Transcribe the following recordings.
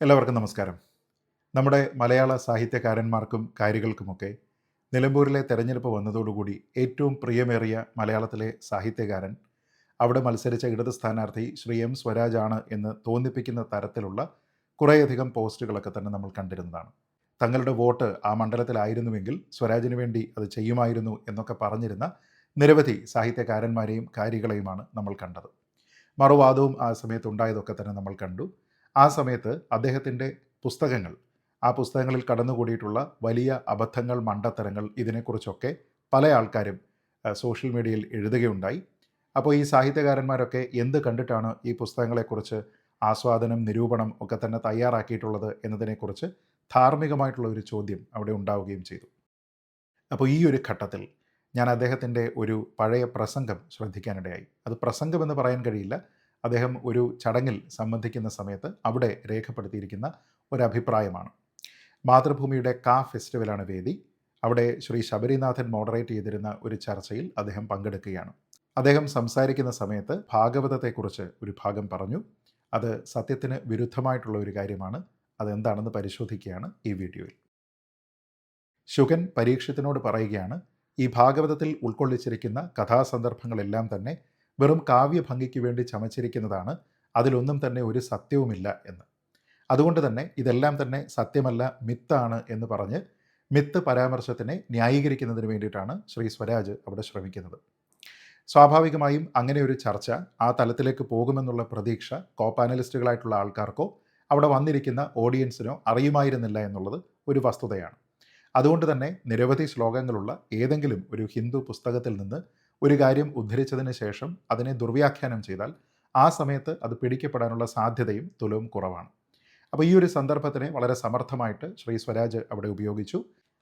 എല്ലാവർക്കും നമസ്കാരം. നമ്മുടെ മലയാള സാഹിത്യകാരന്മാർക്കും കാര്യങ്ങൾക്കുമൊക്കെ നിലമ്പൂരിലെ തെരഞ്ഞെടുപ്പ് വന്നതോടുകൂടി ഏറ്റവും പ്രിയമേറിയ മലയാളത്തിലെ സാഹിത്യകാരൻ അവിടെ മത്സരിച്ച ഇടത് സ്ഥാനാർത്ഥി ശ്രീ എം സ്വരാജാണ് എന്ന് തോന്നിപ്പിക്കുന്ന തരത്തിലുള്ള കുറേയധികം പോസ്റ്റുകളൊക്കെ തന്നെ നമ്മൾ കണ്ടിരുന്നതാണ്. തങ്ങളുടെ വോട്ട് ആ മണ്ഡലത്തിലായിരുന്നുവെങ്കിൽ സ്വരാജിന് വേണ്ടി അത് ചെയ്യുമായിരുന്നു എന്നൊക്കെ പറഞ്ഞിരുന്ന നിരവധി സാഹിത്യകാരന്മാരെയും കാര്യങ്ങളെയുമാണ് നമ്മൾ കണ്ടത്. മറുവാദവും ആ സമയത്ത് ഉണ്ടായതൊക്കെ തന്നെ നമ്മൾ കണ്ടു. ആ സമയത്ത് അദ്ദേഹത്തിന്റെ പുസ്തകങ്ങൾ ആ പുസ്തകങ്ങളിൽ കടന്നുകൂടിയിട്ടുള്ള വലിയ അബദ്ധങ്ങൾ മണ്ടത്തരങ്ങൾ ഇതിനെക്കുറിച്ചൊക്കെ പല ആൾക്കാരും സോഷ്യൽ മീഡിയയിൽ എഴുതുകയുണ്ടായി. അപ്പോൾ ഈ സാഹിത്യകാരന്മാരൊക്കെ എന്ത് കണ്ടിട്ടാണ് ഈ പുസ്തകങ്ങളെക്കുറിച്ച് ആസ്വാദനം നിരൂപണം ഒക്കെ തന്നെ തയ്യാറാക്കിയിട്ടുള്ളത് എന്നതിനെക്കുറിച്ച് ധാർമ്മികമായിട്ടുള്ള ഒരു ചോദ്യം അവിടെ ഉണ്ടാവുകയും ചെയ്തു. അപ്പോൾ ഈ ഒരു ഘട്ടത്തിൽ ഞാൻ അദ്ദേഹത്തിന്റെ ഒരു പഴയ പ്രസംഗം ശ്രദ്ധിക്കാനിടയായി. അത് പ്രസംഗം എന്ന് പറയാൻ കഴിയില്ല. അദ്ദേഹം ഒരു ചടങ്ങിൽ സംബന്ധിക്കുന്ന സമയത്ത് അവിടെ രേഖപ്പെടുത്തിയിരിക്കുന്ന ഒരഭിപ്രായമാണ്. മാതൃഭൂമിയുടെ കാ ഫെസ്റ്റിവലാണ് വേദി. അവിടെ ശ്രീ ശബരിനാഥൻ മോഡറേറ്റ് ചെയ്തിരുന്ന ഒരു ചർച്ചയിൽ അദ്ദേഹം പങ്കെടുക്കുകയാണ്. അദ്ദേഹം സംസാരിക്കുന്ന സമയത്ത് ഭാഗവതത്തെക്കുറിച്ച് ഒരു ഭാഗം പറഞ്ഞു. അത് സത്യത്തിന് വിരുദ്ധമായിട്ടുള്ള ഒരു കാര്യമാണ്. അതെന്താണെന്ന് പരിശോധിക്കുകയാണ് ഈ വീഡിയോയിൽ. ശുഗൻ പരീക്ഷത്തിനോട് പറയുകയാണ് ഈ ഭാഗവതത്തിൽ ഉൾക്കൊള്ളിച്ചിരിക്കുന്ന കഥാസന്ദർഭങ്ങളെല്ലാം തന്നെ വെറും കാവ്യഭംഗിക്ക് വേണ്ടി ചമച്ചിരിക്കുന്നതാണ് അതിലൊന്നും തന്നെ ഒരു സത്യവുമില്ല എന്ന്. അതുകൊണ്ട് തന്നെ ഇതെല്ലാം തന്നെ സത്യമല്ല മിത്താണ് എന്ന് പറഞ്ഞ് മിത്ത് പരാമർശത്തിനെ ന്യായീകരിക്കുന്നതിന് വേണ്ടിയിട്ടാണ് ശ്രീ സ്വരാജ് അവിടെ ശ്രമിക്കുന്നത്. സ്വാഭാവികമായും അങ്ങനെ ഒരു ചർച്ച ആ തലത്തിലേക്ക് പോകുമെന്നുള്ള പ്രതീക്ഷ കോ പാനലിസ്റ്റുകളായിട്ടുള്ള ആൾക്കാർക്കോ അവിടെ വന്നിരിക്കുന്ന ഓഡിയൻസിനോ അറിയുമായിരുന്നില്ല എന്നുള്ളത് ഒരു വസ്തുതയാണ്. അതുകൊണ്ട് തന്നെ നിരവധി ശ്ലോകങ്ങളുള്ള ഏതെങ്കിലും ഒരു ഹിന്ദു പുസ്തകത്തിൽ നിന്ന് ഒരു കാര്യം ഉദ്ധരിച്ചതിന് ശേഷം അതിനെ ദുർവ്യാഖ്യാനം ചെയ്താൽ ആ സമയത്ത് അത് പിടിക്കപ്പെടാനുള്ള സാധ്യതയും തുലവും കുറവാണ്. അപ്പോൾ ഈ ഒരു സന്ദർഭത്തിനെ വളരെ സമർത്ഥമായിട്ട് ശ്രീ സ്വരാജ് അവിടെ ഉപയോഗിച്ചു.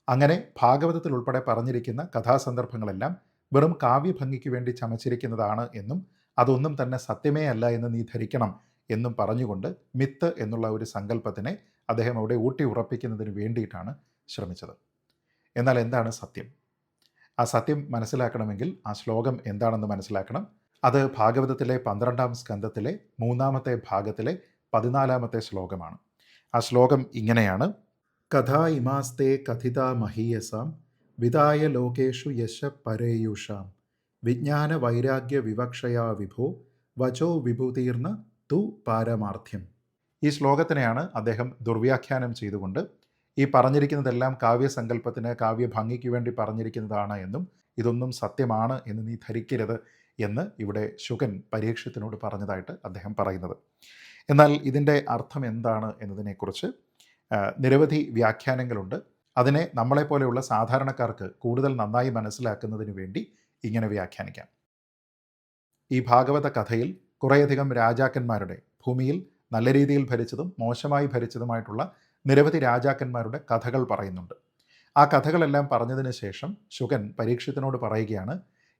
അങ്ങനെ ഭാഗവതത്തിൽ ഉൾപ്പെടെ പറഞ്ഞിരിക്കുന്ന കഥാസന്ദർഭങ്ങളെല്ലാം വെറും കാവ്യഭംഗിക്ക് വേണ്ടി ചമച്ചിരിക്കുന്നതാണ് എന്നും അതൊന്നും തന്നെ സത്യമേ അല്ല എന്ന് നീ ധരിക്കണം എന്നും പറഞ്ഞുകൊണ്ട് മിത്ത് എന്നുള്ള ഒരു സങ്കല്പത്തിനെ അദ്ദേഹം അവിടെ ഊട്ടി ഉറപ്പിക്കുന്നതിന് വേണ്ടിയിട്ടാണ് ശ്രമിച്ചത്. എന്നാൽ എന്താണ് സത്യം? ആ സത്യം മനസ്സിലാക്കണമെങ്കിൽ ആ ശ്ലോകം എന്താണെന്ന് മനസ്സിലാക്കണം. അത് ഭാഗവതത്തിലെ പന്ത്രണ്ടാം സ്കന്ധത്തിലെ മൂന്നാമത്തെ ഭാഗത്തിലെ പതിനാലാമത്തെ ശ്ലോകമാണ്. ആ ശ്ലോകം ഇങ്ങനെയാണ്. കഥാ ഇമാസ്തേ കഥിത മഹീയസാം വിതായ ലോകേഷു യശ പരേയുഷാം വിജ്ഞാന വൈരാഗ്യ വിവക്ഷയാ വിഭോ വചോ വിഭുതീർന്ന തു പാരമാർത്ഥ്യം. ഈ ശ്ലോകത്തിനെയാണ് അദ്ദേഹം ദുർവ്യാഖ്യാനം ചെയ്തുകൊണ്ട് ഈ പറഞ്ഞിരിക്കുന്നതെല്ലാം കാവ്യസങ്കല്പത്തിന് കാവ്യഭംഗിക്ക് വേണ്ടി പറഞ്ഞിരിക്കുന്നതാണ് എന്നും ഇതൊന്നും സത്യമാണ് എന്ന് നീ ധരിക്കരുത് എന്ന് ഇവിടെ ശുഗൻ പരീക്ഷത്തിനോട് പറഞ്ഞതായിട്ട് അദ്ദേഹം പറയുന്നത്. എന്നാൽ ഇതിന്റെ അർത്ഥം എന്താണ് എന്നതിനെക്കുറിച്ച് നിരവധി വ്യാഖ്യാനങ്ങളുണ്ട്. അതിനെ നമ്മളെപ്പോലെയുള്ള സാധാരണക്കാർക്ക് കൂടുതൽ നന്നായി മനസ്സിലാക്കുന്നതിന് വേണ്ടി ഇങ്ങനെ വ്യാഖ്യാനിക്കാം. ഈ ഭാഗവത കഥയിൽ കുറേയധികം രാജാക്കന്മാരുടെ ഭൂമിയിൽ നല്ല രീതിയിൽ ഭരിച്ചതും മോശമായി ഭരിച്ചതുമായിട്ടുള്ള നിരവധി രാജാക്കന്മാരുടെ കഥകൾ പറയുന്നുണ്ട്. ആ കഥകളെല്ലാം പറഞ്ഞതിന് ശേഷം ശുഗൻ പരീക്ഷത്തിനോട് പറയുകയാണ്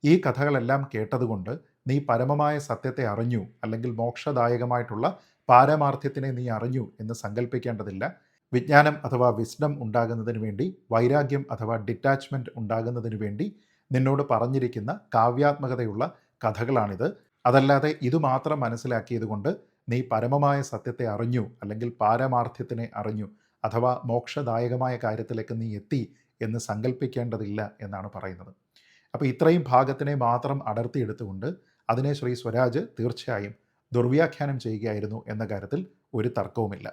ഈ കഥകളെല്ലാം കേട്ടതുകൊണ്ട് നീ പരമമായ സത്യത്തെ അറിഞ്ഞു അല്ലെങ്കിൽ മോക്ഷദായകമായിട്ടുള്ള പാരമാർത്ഥ്യത്തിനെ നീ അറിഞ്ഞു എന്ന് സങ്കല്പിക്കേണ്ടതില്ല വിജ്ഞാനം അഥവാ വിസ്ഡം ഉണ്ടാകുന്നതിന് വേണ്ടി വൈരാഗ്യം അഥവാ ഡിറ്റാച്ച്മെന്റ് ഉണ്ടാകുന്നതിന് വേണ്ടി നിന്നോട് പറഞ്ഞിരിക്കുന്ന കാവ്യാത്മകതയുള്ള കഥകളാണിത്. അതല്ലാതെ ഇതുമാത്രം മനസ്സിലാക്കിയത് മനസ്സിലാക്കിയതുകൊണ്ട് നീ പരമമായ സത്യത്തെ അറിഞ്ഞു അല്ലെങ്കിൽ പാരമാർത്ഥ്യത്തിനെ അറിഞ്ഞു അഥവാ മോക്ഷദായകമായ കാര്യത്തിലേക്ക് നീ എത്തി എന്ന് സങ്കല്പിക്കേണ്ടതില്ല എന്നാണ് പറയുന്നത്. അപ്പോൾ ഇത്രയും ഭാഗത്തിനെ മാത്രം അടർത്തിയെടുത്തുകൊണ്ട് അതിനെ ശ്രീ സ്വരാജ് തീർച്ചയായും ദുർവ്യാഖ്യാനം ചെയ്യുകയായിരുന്നു എന്ന കാര്യത്തിൽ ഒരു തർക്കവുമില്ല.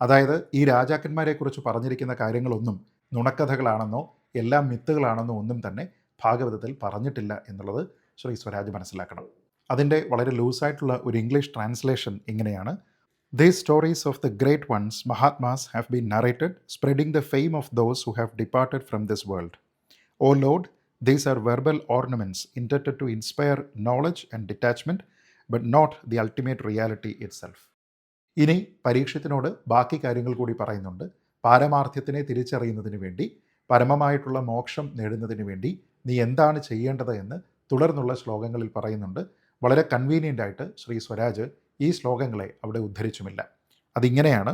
അതായത് ഈ രാജാക്കന്മാരെക്കുറിച്ച് പറഞ്ഞിരിക്കുന്ന കാര്യങ്ങളൊന്നും നുണക്കഥകളാണെന്നോ എല്ലാം മിത്തുകളാണെന്നോ ഒന്നും തന്നെ ഭാഗവതത്തിൽ പറഞ്ഞിട്ടില്ല എന്നുള്ളത് ശ്രീ സ്വരാജ് മനസ്സിലാക്കണം. അതിന്റെ വളരെ ലൂസായിട്ടുള്ള ഒരു ഇംഗ്ലീഷ് ട്രാൻസ്ലേഷൻ ഇങ്ങനെയാണ്. These stories of the great ones mahatmas have been narrated spreading the fame of those who have departed from this world O lord these are verbal ornaments intended to inspire knowledge and detachment but not the ultimate reality itself ഇനി പരീക്ഷത്തിനോട് ബാക്കി കാര്യങ്ങൾ കൂടി പറയുന്നുണ്ട്. പാരമാർത്ഥ്യത്തിനെ തിരിച്ചറിയുന്നതിന് വേണ്ടി പരമമായിട്ടുള്ള മോക്ഷം നേടുന്നതിന് വേണ്ടി നീ എന്താണ് ചെയ്യേണ്ടത് എന്ന് തുടർന്നുള്ള ശ്ലോകങ്ങളിൽ പറയുന്നുണ്ട്. വളരെ കൺവീനിയന്റ് ആയിട്ട് ശ്രീ സ്വരാജ് ഈ ശ്ലോകങ്ങളെ അവിടെ ഉദ്ധരിച്ചുമില്ല. അതിങ്ങനെയാണ്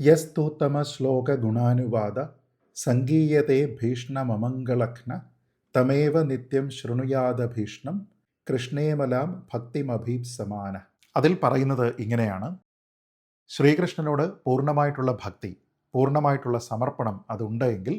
യസ്തോത്തമ ശ്ലോക ഗുണാനുവാദ സംഗീയതേ ഭീഷ്ണമമംഗളഘ്ന തമേവ നിത്യം ശൃണുയാത ഭീഷ്ണം കൃഷ്ണേമലാം ഭക്തിമഭീപ്സമാന. അതിൽ പറയുന്നത് ഇങ്ങനെയാണ് ശ്രീകൃഷ്ണനോട് പൂർണമായിട്ടുള്ള ഭക്തി പൂർണമായിട്ടുള്ള സമർപ്പണം അതുണ്ടെങ്കിൽ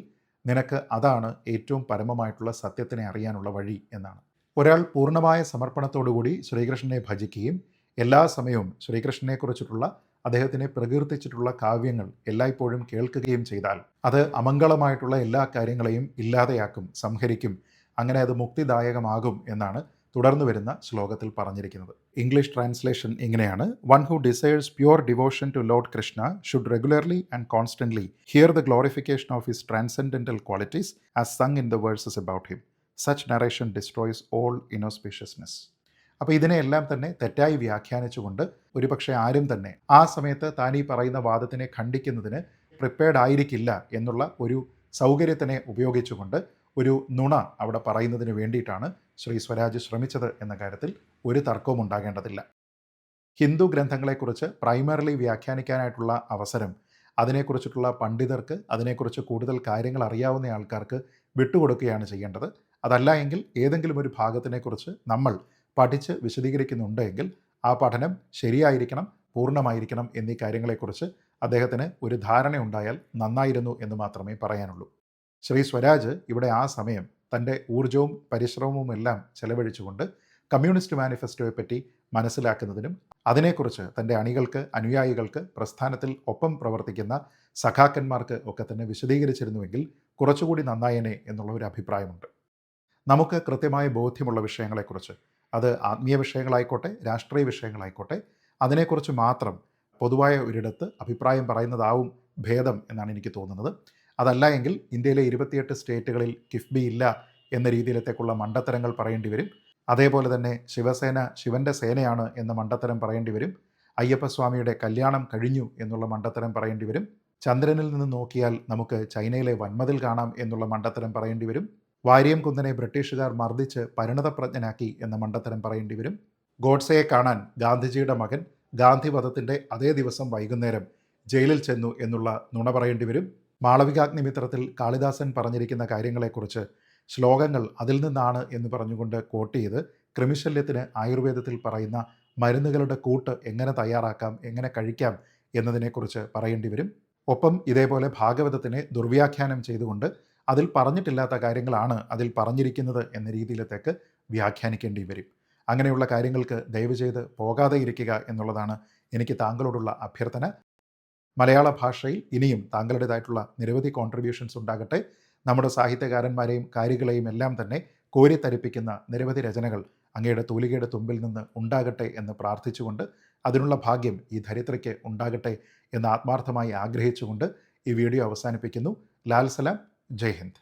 നിനക്ക് അതാണ് ഏറ്റവും പരമമായിട്ടുള്ള സത്യത്തിനെ അറിയാനുള്ള വഴി എന്നാണ്. ഒരാൾ പൂർണമായ സമർപ്പണത്തോടുകൂടി ശ്രീകൃഷ്ണനെ ഭജിക്കുകയും എല്ലാ സമയവും ശ്രീകൃഷ്ണനെക്കുറിച്ചിട്ടുള്ള അദ്ദേഹത്തിനെ പ്രകീർത്തിച്ചിട്ടുള്ള കാവ്യങ്ങൾ എല്ലായ്പ്പോഴും കേൾക്കുകയും ചെയ്താൽ അത് അമംഗളമായിട്ടുള്ള എല്ലാ കാര്യങ്ങളെയും ഇല്ലാതെയാക്കും സംഹരിക്കും അങ്ങനെ അത് മുക്തിദായകമാകും എന്നാണ് തുടർന്നു വരുന്ന ശ്ലോകത്തിൽ പറഞ്ഞിരിക്കുന്നത്. ഇംഗ്ലീഷ് ട്രാൻസ്ലേഷൻ ഇങ്ങനെയാണ്. One who desires pure devotion to lord Krishna should regularly and constantly hear the glorification of his transcendental qualities as sung in the verses about him such narration destroys all inauspiciousness അപ്പോൾ ഇതിനെയെല്ലാം തന്നെ തെറ്റായി വ്യാഖ്യാനിച്ചുകൊണ്ട് ഒരുപക്ഷെ ആരും തന്നെ ആ സമയത്ത് താൻ ഈ പറയുന്ന വാദത്തിനെ ഖണ്ഡിക്കുന്നതിന് പ്രിപ്പയർഡ് ആയിരിക്കില്ല എന്നുള്ള ഒരു സൗകര്യത്തിനെ ഉപയോഗിച്ചുകൊണ്ട് ഒരു നുണ അവിടെ പറയുന്നതിന് വേണ്ടിയിട്ടാണ് ശ്രീ സ്വരാജ് ശ്രമിച്ചത് എന്ന കാര്യത്തിൽ ഒരു തർക്കവും ഉണ്ടാകേണ്ടതില്ല. ഹിന്ദു ഗ്രന്ഥങ്ങളെക്കുറിച്ച് പ്രൈമറിലി വ്യാഖ്യാനിക്കാനായിട്ടുള്ള അവസരം അതിനെക്കുറിച്ചിട്ടുള്ള പണ്ഡിതർക്ക് അതിനെക്കുറിച്ച് കൂടുതൽ കാര്യങ്ങൾ അറിയാവുന്ന ആൾക്കാർക്ക് വിട്ടുകൊടുക്കുകയാണ് ചെയ്യേണ്ടത്. അതല്ല എങ്കിൽ ഏതെങ്കിലും ഒരു ഭാഗത്തിനെക്കുറിച്ച് നമ്മൾ പഠിച്ച് വിശദീകരിക്കുന്നുണ്ട് എങ്കിൽ ആ പഠനം ശരിയായിരിക്കണം പൂർണമായിരിക്കണം എന്നീ കാര്യങ്ങളെക്കുറിച്ച് അദ്ദേഹത്തിന് ഒരു ധാരണ ഉണ്ടായാൽ നന്നായിരുന്നു എന്ന് മാത്രമേ പറയാനുള്ളൂ. ശ്രീ സ്വരാജ് ഇവിടെ ആ സമയം തന്റെ ഊർജവും പരിശ്രമവും എല്ലാം ചെലവഴിച്ചുകൊണ്ട് കമ്മ്യൂണിസ്റ്റ് മാനിഫെസ്റ്റോയെ പറ്റി മനസ്സിലാക്കുന്നതിനും അതിനെക്കുറിച്ച് തന്റെ അണികൾക്ക് അനുയായികൾക്ക് പ്രസ്ഥാനത്തിൽ ഒപ്പം പ്രവർത്തിക്കുന്ന സഖാക്കന്മാർക്ക് ഒക്കെ തന്നെ വിശദീകരിച്ചിരുന്നുവെങ്കിൽ കുറച്ചുകൂടി നന്നായനെ എന്നുള്ള ഒരു അഭിപ്രായമുണ്ട്. നമുക്ക് കൃത്യമായ ബോധ്യമുള്ള വിഷയങ്ങളെക്കുറിച്ച്. അത് ആത്മീയ വിഷയങ്ങളായിക്കോട്ടെ രാഷ്ട്രീയ വിഷയങ്ങളായിക്കോട്ടെ അതിനെക്കുറിച്ച് മാത്രം പൊതുവായ ഒരിടത്ത് അഭിപ്രായം പറയുന്നതാവും ഭേദം എന്നാണ് എനിക്ക് തോന്നുന്നത്. അതല്ല എങ്കിൽ ഇന്ത്യയിലെ ഇരുപത്തിയെട്ട് സ്റ്റേറ്റുകളിൽ കിഫ്ബി ഇല്ല എന്ന രീതിയിലത്തേക്കുള്ള മണ്ടത്തരങ്ങൾ പറയേണ്ടി വരും. അതേപോലെ തന്നെ ശിവസേന ശിവന്റെ സേനയാണ് എന്ന മണ്ടത്തരം പറയേണ്ടി വരും. അയ്യപ്പസ്വാമിയുടെ കല്യാണം കഴിഞ്ഞു എന്നുള്ള മണ്ടത്തരം പറയേണ്ടി വരും. ചന്ദ്രനിൽ നിന്ന് നോക്കിയാൽ നമുക്ക് ചൈനയിലെ വന്മതിൽ കാണാം എന്നുള്ള മണ്ടത്തരം പറയേണ്ടി വരും. വാര്യം കുന്നനെ ബ്രിട്ടീഷുകാർ മർദ്ദിച്ച് പരിണതപ്രജ്ഞനാക്കി എന്ന മണ്ടത്തരം പറയേണ്ടി വരും. ഗോഡ്സയെ കാണാൻ ഗാന്ധിജിയുടെ മകൻ ഗാന്ധിവധത്തിന്റെ അതേ ദിവസം വൈകുന്നേരം ജയിലിൽ ചെന്നു എന്നുള്ള നുണ പറയേണ്ടി വരും. മാളവികാഗ്നിമിത്രത്തിൽ കാളിദാസൻ പറഞ്ഞിരിക്കുന്ന കാര്യങ്ങളെക്കുറിച്ച് ശ്ലോകങ്ങൾ അതിൽ നിന്നാണ് എന്ന് പറഞ്ഞുകൊണ്ട് കോട്ട് ചെയ്ത് ക്രിമിശല്യത്തിന് ആയുർവേദത്തിൽ പറയുന്ന മരുന്നുകളുടെ കൂട്ട് എങ്ങനെ തയ്യാറാക്കാം എങ്ങനെ കഴിക്കാം എന്നതിനെക്കുറിച്ച് പറയേണ്ടി വരും. ഒപ്പം ഇതേപോലെ ഭാഗവതത്തിനെ ദുർവ്യാഖ്യാനം ചെയ്തുകൊണ്ട് അതിൽ പറഞ്ഞിട്ടില്ലാത്ത കാര്യങ്ങളാണ് അതിൽ പറഞ്ഞിരിക്കുന്നത് എന്ന രീതിയിലത്തേക്ക് വ്യാഖ്യാനിക്കേണ്ടി വരും. അങ്ങനെയുള്ള കാര്യങ്ങൾക്ക് ദയവ് ചെയ്ത് പോകാതെ ഇരിക്കുക എന്നുള്ളതാണ് എനിക്ക് താങ്കളോടുള്ള അഭ്യർത്ഥന. മലയാള ഭാഷയിൽ ഇനിയും താങ്കളുടേതായിട്ടുള്ള നിരവധി കോൺട്രിബ്യൂഷൻസ് ഉണ്ടാകട്ടെ. നമ്മുടെ സാഹിത്യകാരന്മാരെയും കാര്യങ്ങളെയും എല്ലാം തന്നെ കോരിത്തരിപ്പിക്കുന്ന നിരവധി രചനകൾ അങ്ങയുടെ തൂലികയുടെ തുമ്പിൽ നിന്ന് ഉണ്ടാകട്ടെ എന്ന് പ്രാർത്ഥിച്ചുകൊണ്ട് അതിനുള്ള ഭാഗ്യം ഈ ധരിത്രയ്ക്ക് ഉണ്ടാകട്ടെ എന്ന് ആത്മാർത്ഥമായി ആഗ്രഹിച്ചുകൊണ്ട് ഈ വീഡിയോ അവസാനിപ്പിക്കുന്നു. ലാൽ സലാം. ജയ് ഹിന്ദ്